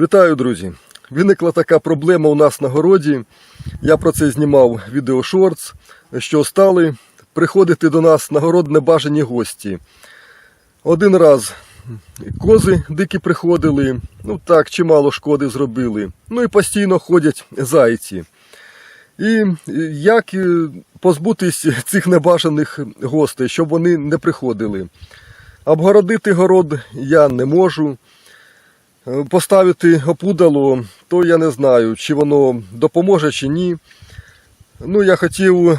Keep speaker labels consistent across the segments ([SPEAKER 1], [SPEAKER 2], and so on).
[SPEAKER 1] Вітаю, друзі! Виникла така проблема у нас на городі. Я про це знімав відео шортс, що стали приходити до нас на город небажані гості. Один раз кози дикі приходили, ну так, чимало шкоди зробили. Ну і постійно ходять зайці. І як е, позбутись цих небажаних гостей, щоб вони не приходили? Обгородити город я не можу. Е, Поставити опудало, то я не знаю, чи воно допоможе чи ні. Ну, я хотів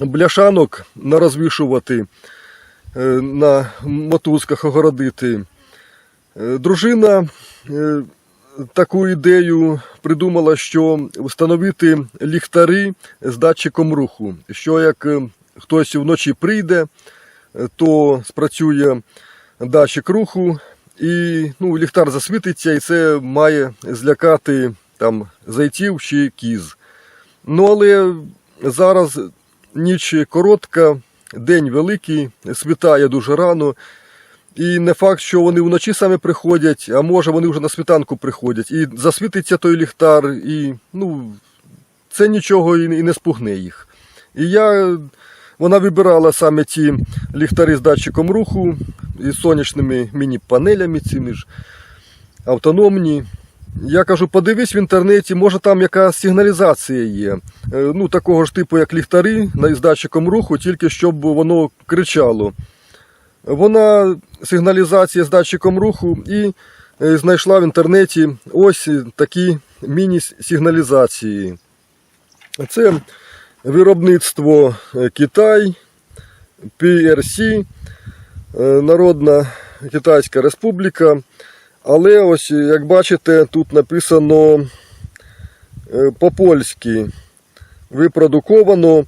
[SPEAKER 1] бляшанок нарозвішувати, е, на мотузках огородити. Е, Дружина таку ідею придумала, що встановити ліхтари з датчиком руху. Що як хтось вночі прийде, то спрацює датчик руху, і ну, ліхтар засвітиться, і це має злякати там зайців чи кіз. Ну, але зараз ніч коротка, день великий, світає дуже рано. І не факт, що вони вночі саме приходять, а може вони вже на світанку приходять. І засвітиться той ліхтар, і ну, це нічого і не спугне їх. І я, вона вибирала саме ті ліхтари з датчиком руху, із сонячними міні-панелями, цими ж автономні. Я кажу, подивись в інтернеті, може там якась сигналізація є. Е, Ну, такого ж типу, як ліхтари з датчиком руху, тільки щоб воно кричало. Вона сигналізація з датчиком руху і е, знайшла в інтернеті ось такі міні-сигналізації. Це виробництво е, Китай, PRC, е, Народна Китайська Республіка. Але ось, як бачите, тут написано е, по-польськи випродуковано.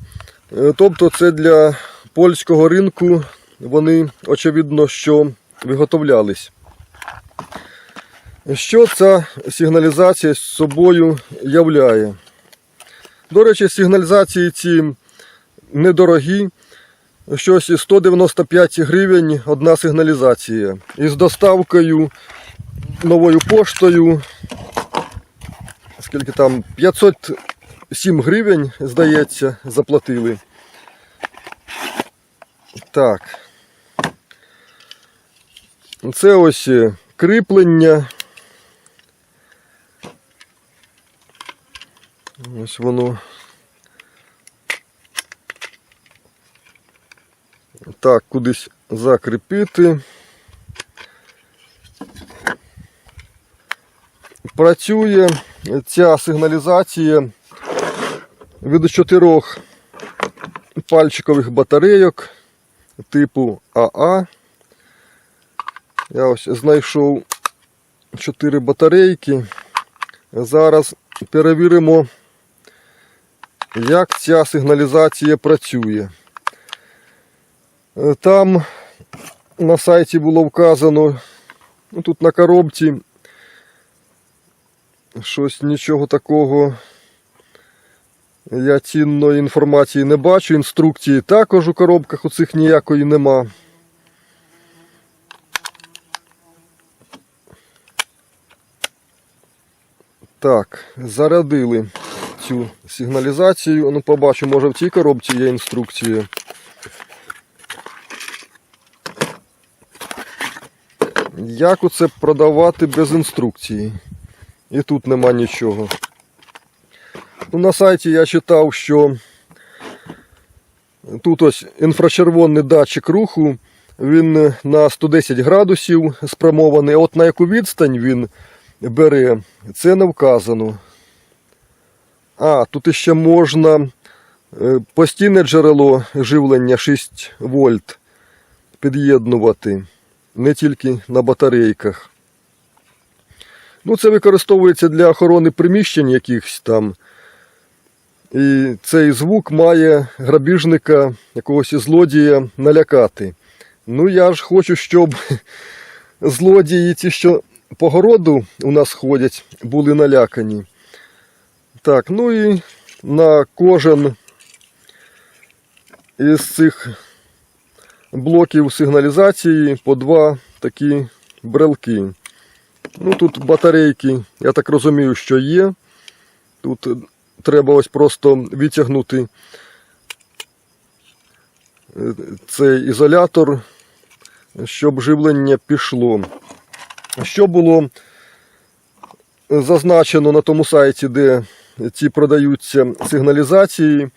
[SPEAKER 1] Тобто це для польського ринку вони, очевидно, що виготовлялись. Що ця сигналізація з собою являє? До речі, сигналізації ці недорогі. Щось 195 гривень одна сигналізація. Із доставкою новою поштою. Скільки там? 507 гривень, здається, заплатили. Так. Це ось е, кріплення. Ось воно. Так, кудись закріпити. Працює ця сигналізація від чотирьох пальчикових батарейок типу АА. Я ось знайшов 4 батарейки. Зараз перевіримо, як ця сигналізація працює. Е, Там на сайті було вказано, ну тут на коробці щось нічого такого. Я цінної інформації не бачу, інструкції також у коробках у цих ніякої нема. Так, зарядили цю сигналізацію. Ну, побачу, може в цій коробці є інструкція. Як оце продавати без інструкції? І тут нема нічого. Ну, на сайті я читав, що тут ось інфрачервоний датчик руху, він на 110 градусів спрямований. От на яку відстань він бере, це не вказано. А, тут іще можна е, постійне джерело живлення 6 вольт під'єднувати, не тільки на батарейках. Ну, це використовується для охорони приміщень якихось там. І цей звук має грабіжника, якогось злодія налякати. Ну, я ж хочу, щоб злодії, ті, що по городу у нас ходять, були налякані. Так, ну і на кожен із цих блоків сигналізації по два такі брелки. Ну, тут батарейки, я так розумію, що є. Тут треба ось просто витягнути е, цей ізолятор, щоб живлення пішло. Що було зазначено на тому сайті, де ці продаються сигналізації,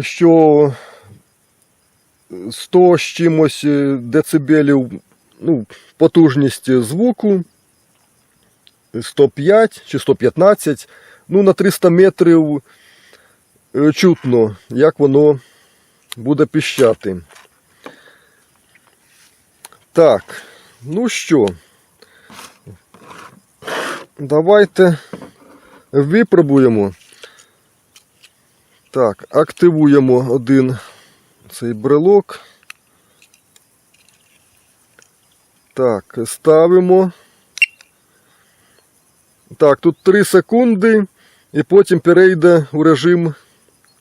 [SPEAKER 1] що 100 з чимось децибелів ну, потужність звуку 105 чи 115, ну на 300 метрів е, чутно, як воно буде піщати. Так, ну що, давайте випробуємо. Так, активуємо один цей брелок. Так, ставимо. Так, тут 3 секунди, і потім перейде у режим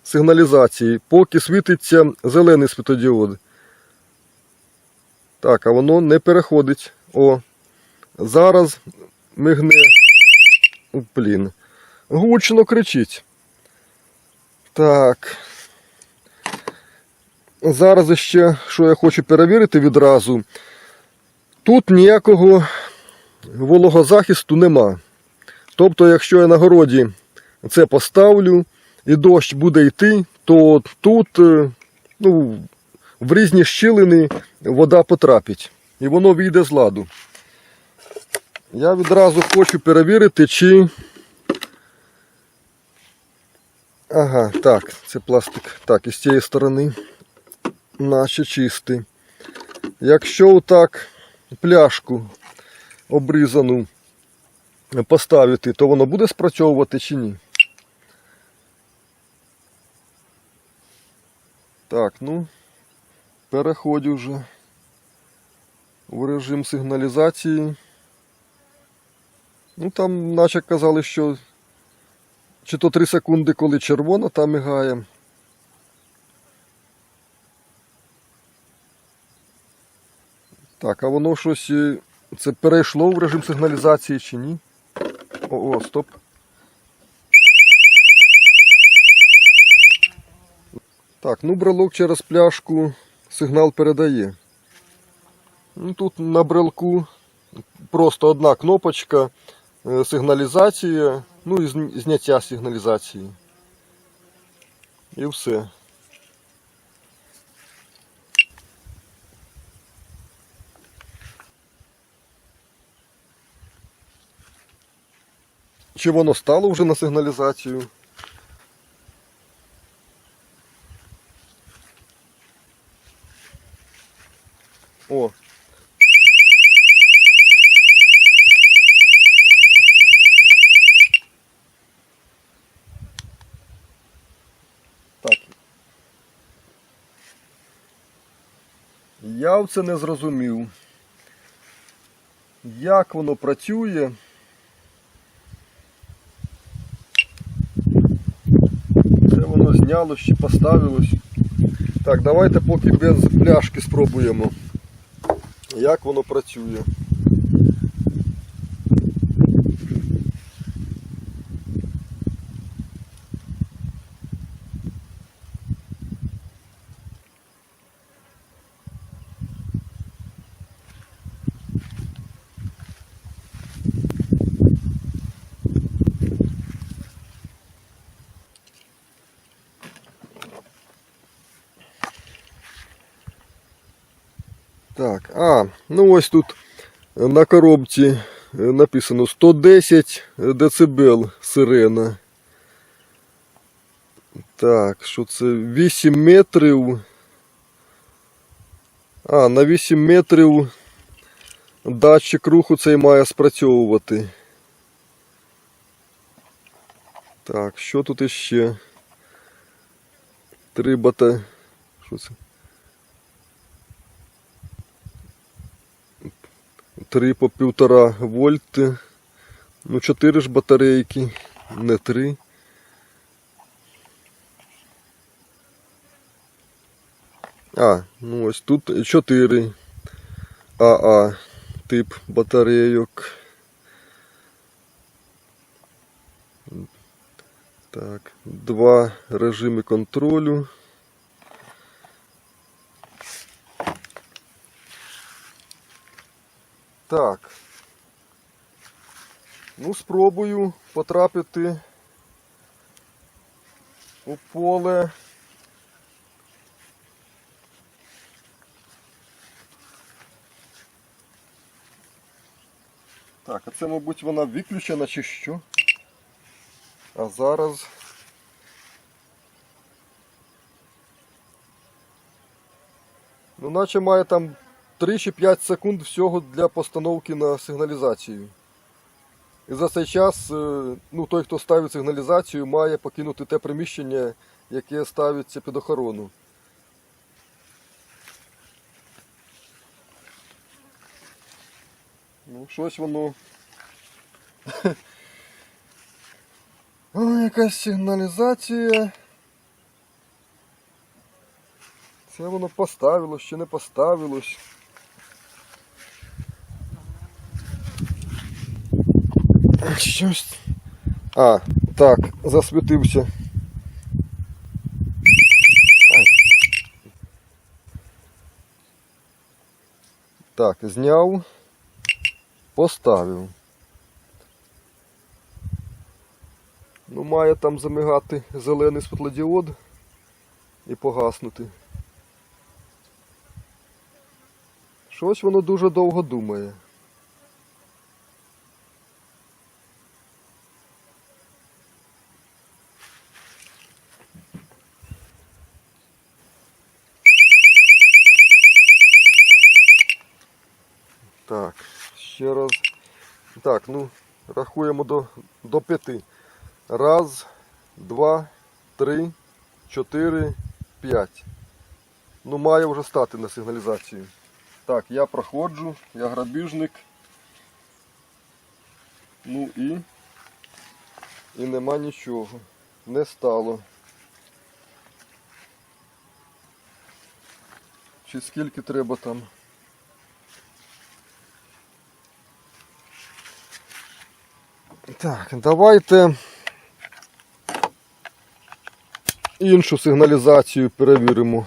[SPEAKER 1] сигналізації, поки світиться зелений світодіод. Так, а воно не переходить. О, зараз мигне. О, Блін. Гучно кричить. Так. Зараз ще, що я хочу перевірити відразу. Тут ніякого вологозахисту нема. Тобто, якщо я на городі це поставлю і дощ буде йти, то тут е, ну, в різні щілини вода потрапить і воно вийде з ладу. Я відразу хочу перевірити, чи. Ага, так, це пластик. Так, і з цієї сторони, наче чистий. Якщо отак пляшку обрізану поставити, то воно буде спрацьовувати чи ні? Так, ну, переходжу вже в режим сигналізації. Ну там, наче казали, що чи то 3 секунди, коли червона там мигає. Так, а воно щось е, це перейшло в режим сигналізації чи ні? О, о, стоп. Так, ну брелок через пляшку сигнал передає. Ну, Тут на брелку просто одна кнопочка, е, сигналізація, ну і зн- зняття сигналізації. І все. Чи воно стало вже на сигналізацію? О. Я це не зрозумів. Як воно працює? Це воно знялось чи поставилось. Так, давайте поки без пляшки спробуємо. Як воно працює. Так, а, ну ось тут на коробці е, написано 110 дБ сирена. Так, що це 8 метрів. А, на 8 метрів датчик руху цей має спрацьовувати. Так, що тут іще? Три бата. Що це? Три по півтора вольти. Ну, чотири ж батарейки, не три. А, ну ось тут чотири АА. тип батарейок. Так, два режими контролю. Так. Ну, спробую потрапити у поле. Так, а це, мабуть, вона виключена чи що? А зараз. Ну, наче має там 3 чи 5 секунд всього для постановки на сигналізацію. І за цей час е, ну, той, хто ставить сигналізацію, має покинути те приміщення, яке ставиться під охорону. Ну, щось воно. О, якась сигналізація. Це воно поставилось чи не поставилось. Щось. А, так, засвітився. Так, зняв, поставив. Ну, має там замигати зелений світлодіод і погаснути. Щось воно дуже довго думає. Так, ще раз. Так, ну, рахуємо до, до п'яти. Раз, два, три, чотири, п'ять. Ну, має вже стати на сигналізацію. Так, я проходжу, я грабіжник. Ну і. І нема нічого. Не стало. Чи скільки треба там? Так, давайте іншу сигналізацію перевіримо.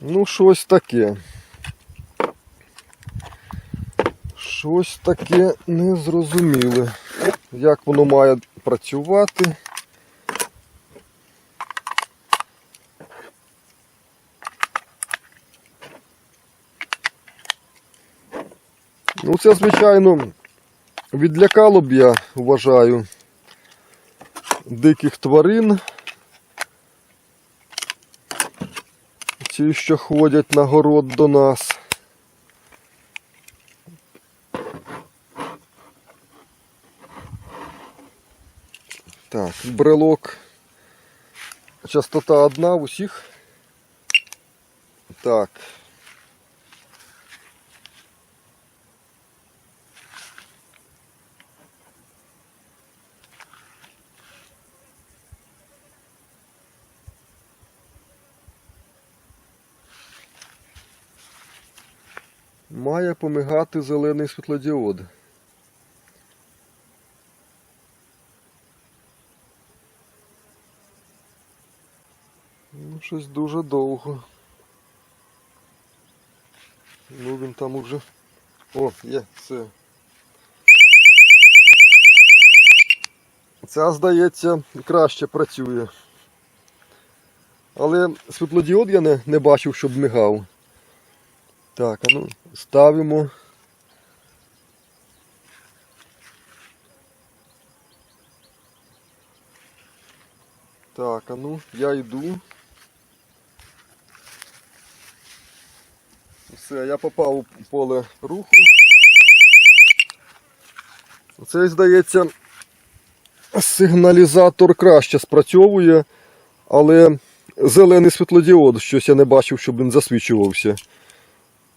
[SPEAKER 1] Ну, щось таке. Щось таке незрозуміле. Як воно має працювати? Ну, це, звичайно, відлякало б я вважаю диких тварин. Ті, що ходять на город до нас. Так, брелок. Частота одна в усіх. Так. Має помигати зелений світлодіод. Ну, щось дуже довго. Ну він там уже. О, є, все. Ця, здається, краще працює. Але світлодіод я не, не бачив, щоб мигав. Так, а ну, ставимо. Так, а ну, я йду. Все, я попав у поле руху. Цей, здається, сигналізатор краще спрацьовує, але зелений світлодіод, щось я не бачив, щоб він засвічувався.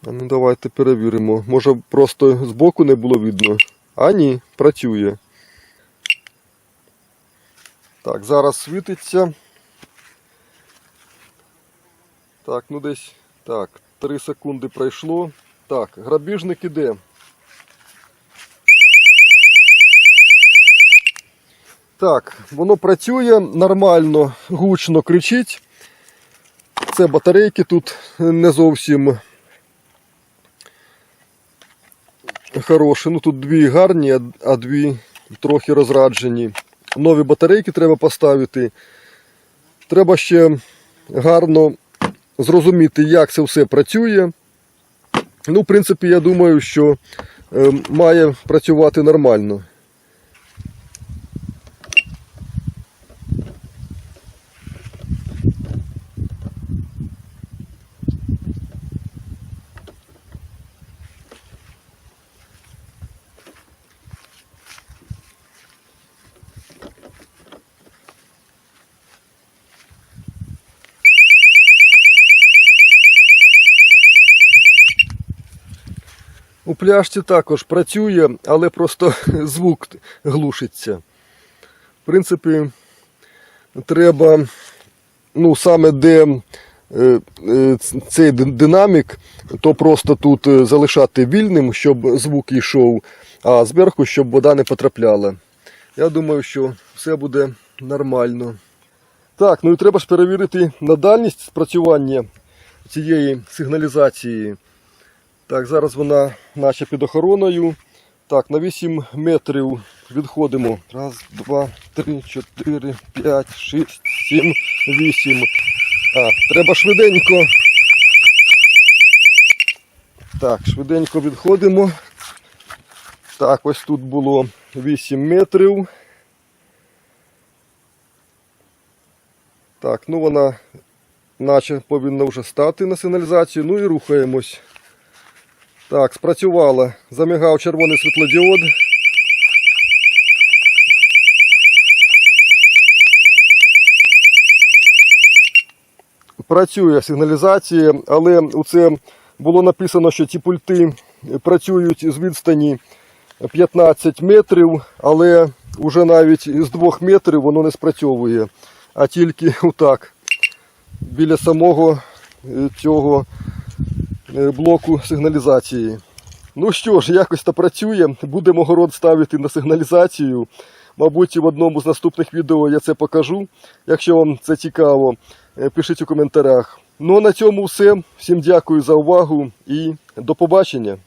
[SPEAKER 1] Ну давайте перевіримо. Може просто збоку не було видно. А ні, працює. Так, зараз світиться. Так, ну десь так, 3 секунди пройшло. Так, грабіжник іде. Так, воно працює нормально, гучно кричить. Це батарейки тут не зовсім хороші. Ну тут дві гарні, а- дві трохи розраджені. Нові батарейки треба поставити. Треба ще гарно зрозуміти, як це все працює. Ну, в принципі, я думаю, що е, має працювати нормально. У пляшці також працює, але просто звук глушиться. В принципі, треба, ну, саме де е, е, цей динамік, то просто тут е, залишати вільним, щоб звук йшов, а зверху, щоб вода не потрапляла. Я думаю, що все буде нормально. Так, ну і треба ж перевірити на дальність спрацювання цієї сигналізації. Так, зараз вона наче під охороною. Так, на 8 метрів відходимо. Раз, два, три, чотири, п'ять, шість, сім, вісім. А, треба швиденько. Так, швиденько відходимо. Так, ось тут було 8 метрів. Так, ну вона наче повинна вже стати на сигналізацію. Ну і рухаємось. Так, спрацювала. Замігав червоний світлодіод. Працює сигналізація, але це було написано, що ці пульти працюють з відстані 15 метрів, але вже навіть з 2 метрів воно не спрацьовує, а тільки отак, біля самого е, цього блоку сигналізації. Ну що ж, якось то працює. Будемо город ставити на сигналізацію. Мабуть, в одному з наступних відео я це покажу. Якщо вам це цікаво, е, пишіть у коментарях. Ну а на цьому все. Всім дякую за увагу і до побачення.